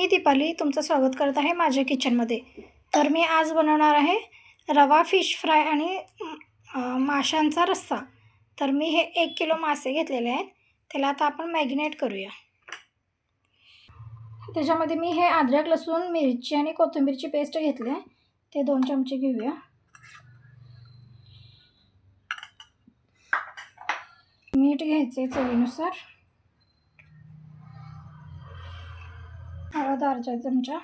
मी दीपाली तुमचं स्वागत करत आहे माझ्या किचनमध्ये. तर मी आज बनवणार आहे रवा फिश फ्राय आणि माशांचा रस्सा. तर मी हे एक किलो मासे घेतलेले आहेत. त्याला आता आपण मॅगिनेट करूया. त्याच्यामध्ये मी हे अद्रक लसूण मिरची आणि कोथिंबीरची पेस्ट घेतली आहे. ते दोन चमचे घेऊया. मीठ घ्यायचे चवीनुसार. हळद अर्धा चमचा.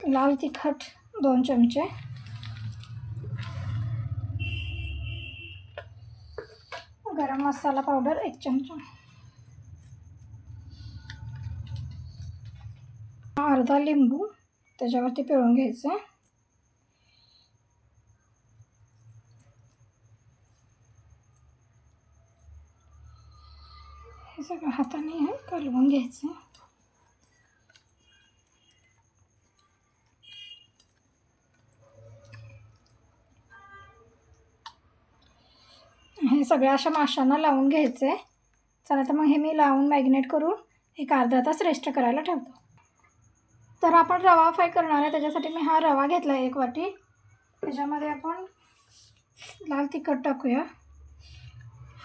लाल तिखट दोन चमचे. गरम मसाला पावडर एक चमचा. अर्धा लिंबू त्याच्यावरती पिळून घ्यायचं. हे सगळं हाताने हे कालवून घ्यायचं. हे सगळ्या अशा माशांना लावून घ्यायचं आहे चला तर मग हे मी लावून मॅग्नेट करून एक अर्धा तास रेस्ट करायला ठेवतो. तर आपण रवा फ्राय करणार आहे. त्याच्यासाठी मी हा रवा घेतला आहे एक वाटी. त्याच्यामध्ये आपण लाल तिखट टाकूया.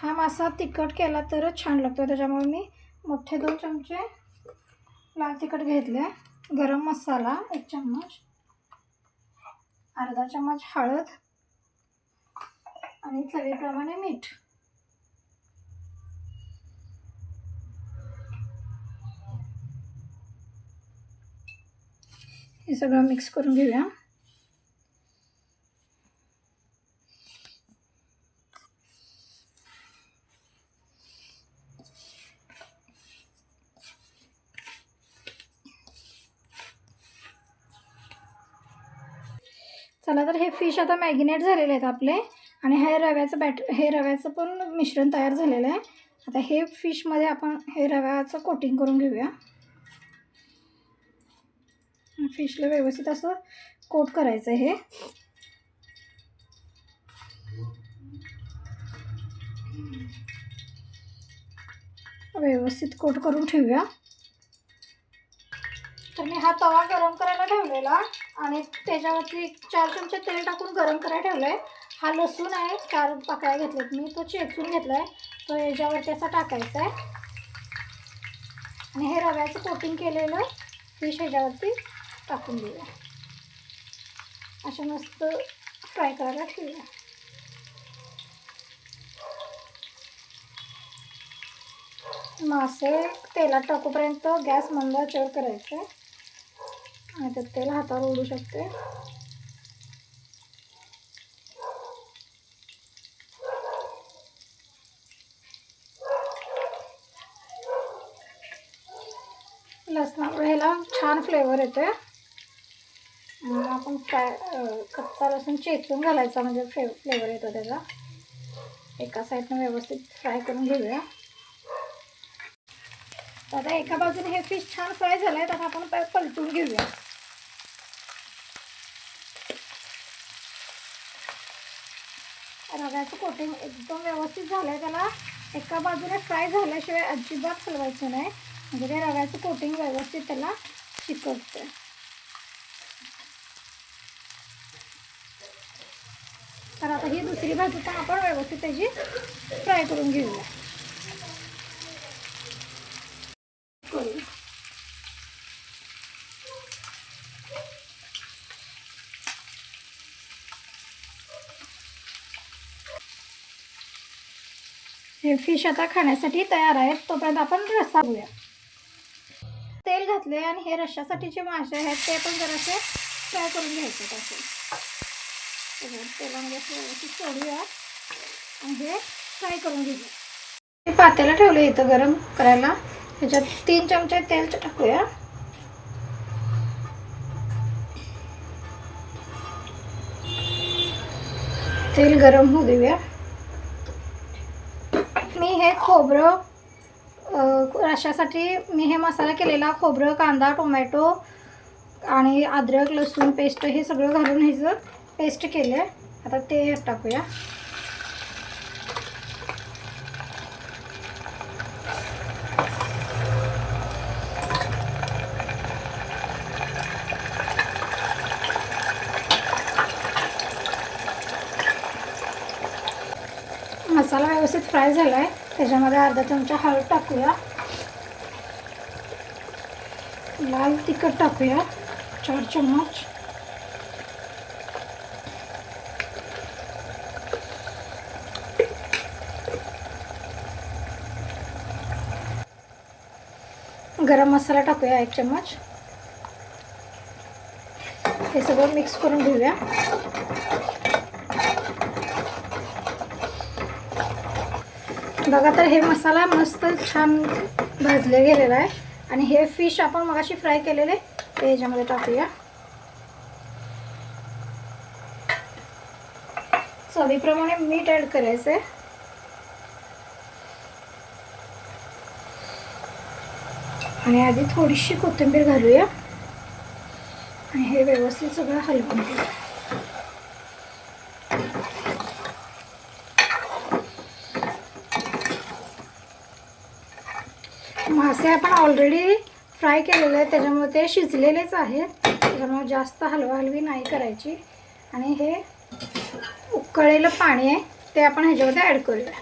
हा मासा तिखट केला तरच छान लागतो. त्याच्यामुळे मी मोठे दोन चमचे लाल तिखट घेतले. गरम मसाला एक चम्मच अर्धा चम्मच हळद आणि चवीप्रमाणे मीठ. हे सगळं मिक्स करून घेऊया. चला तर हे फिश आता मॅगिनेट झालेले आहेत आपले. आणि हे रव्याचं बॅट हे रव्याचं पण मिश्रण तयार झालेलं आहे. आता हे फिशमध्ये आपण हे रव्याचं कोटिंग करून घेऊया. फिशला व्यवस्थित असं कोट करायचं आहे हे. व्यवस्थित कोट करून ठेवूया. तर मी हा तवा गरम करायला ठेवलेला आणि त्याच्यावरती चार चमचे तेल टाकून गरम करायला ठेवलं आहे हा लसूण आहे चार पाकळ्या घेतल्यात मी. तो चेचून घेतला आहे तो याच्यावरती असा टाकायचा आहे आणि हे रव्याचं कोटिंग केलेलं फिश ह्याच्यावरती टाकून देऊया. असं मस्त फ्राय करायला ठेवूया. मासे तेलात टाकूपर्यंत गॅस मंद करायचं आहे नाही तर तेल हातावर ओढू शकते. लसणामुळे ह्याला छान फ्लेवर येते म्हणून आपण फ्राय कच्चा लसूण चेचून घालायचा म्हणजे फ्ले फ्लेवर येतो त्याचा. एका साईडनं व्यवस्थित फ्राय करून घेऊया. आता एका बाजूने हे फिश छान फ्राय झालं आहे आता आपण पलटून घेऊया. रव्याचं कोटिंग एकदम व्यवस्थित झालं आहे त्याला. एका बाजूने फ्राय झाल्याशिवाय अजिबात हलवायचं नाही. म्हणजे ते रव्याचं कोटिंग व्यवस्थित त्याला चिकटतं तर आता ही दुसरी बाजू पण आपण व्यवस्थित त्याची फ्राय करून घेऊया करूया हे फिश आता खाण्यासाठी तयार आहेत. तोपर्यंत आपण रस्सा घेऊया तेल घातले आणि हे रश्श्यासाठी जे मासे आहेत ते पण जरासे फ्राय करून घ्यायचे त्याचे तेलामध्ये व्यवस्थित सोडूया आणि हे फ्राय करून घेऊया. हे पातेला ठेवले इथं गरम करायला. ह्याच्यात तीन चमचे तेल टाकूया. तेल गरम होऊ देऊया. मी हे खोबरं अ, मी हे मसाला केलेला खोबरं कांदा टोमॅटो आणि अद्रक लसूण पेस्ट हे सगळं घालून ह्याचं पेस्ट केलं आहे आता ते टाकूया. मसाला व्यवस्थित फ्राय झाला आहे त्याच्यामध्ये अर्धा चमचा हळद टाकूया. लाल तिखट टाकूया. चार चम्मच. गरम मसाला टाकूया एक चम्मच. हे सगळं मिक्स करून घेऊया. बघा तर हे मसाला मस्त छान भाजले गेलेला आहे. आणि हे फिश आपण मगाशी फ्राय केलेले ते याच्यामध्ये टाकूया. चवीप्रमाणे मीठ ॲड करायचं आहे आणि आधी थोडीशी कोथिंबीर घालूया. आणि हे व्यवस्थित सगळं हलवून घेऊया. मासे आपण ऑलरेडी फ्राय केलेले आहेत. त्याच्यामुळे ते शिजलेलेच आहेत. त्याच्यामुळे जास्त हलवा हलवी नाही करायची. आणि हे उकळलेलं पाणी आहे ते आपण ह्याच्यामध्ये ॲड करूया.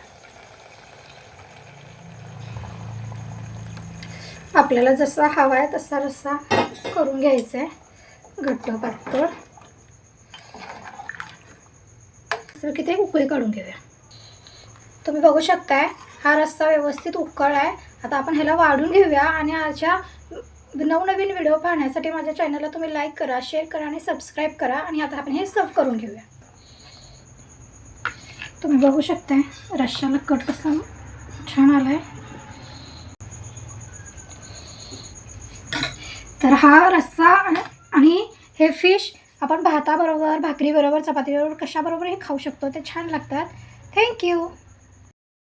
आपल्याला जसा हवा आहे तसा रस्सा करून घ्यायचा आहे. घट्ट पातळ. तर किती उकळी काढून घेऊया. तुम्ही बघू शकताय हा रस्सा व्यवस्थित उकळ आहे आता आपण ह्याला वाढून घेऊया आणि अशा नवनवीन व्हिडिओ पाहण्यासाठी माझ्या चॅनलला तुम्ही लाईक करा शेअर करा आणि सबस्क्राईब करा. आणि आता आपण हे सर्व करून घेऊया. तुम्ही बघू शकता रश्याला कट कसा छान आला आहे तर हा रस्सा आणि हे फिश आपण भाताबरोबर भाकरीबरोबर चपातीबरोबर कशाबरोबर हे खाऊ शकतो ते छान लागतात. थँक्यू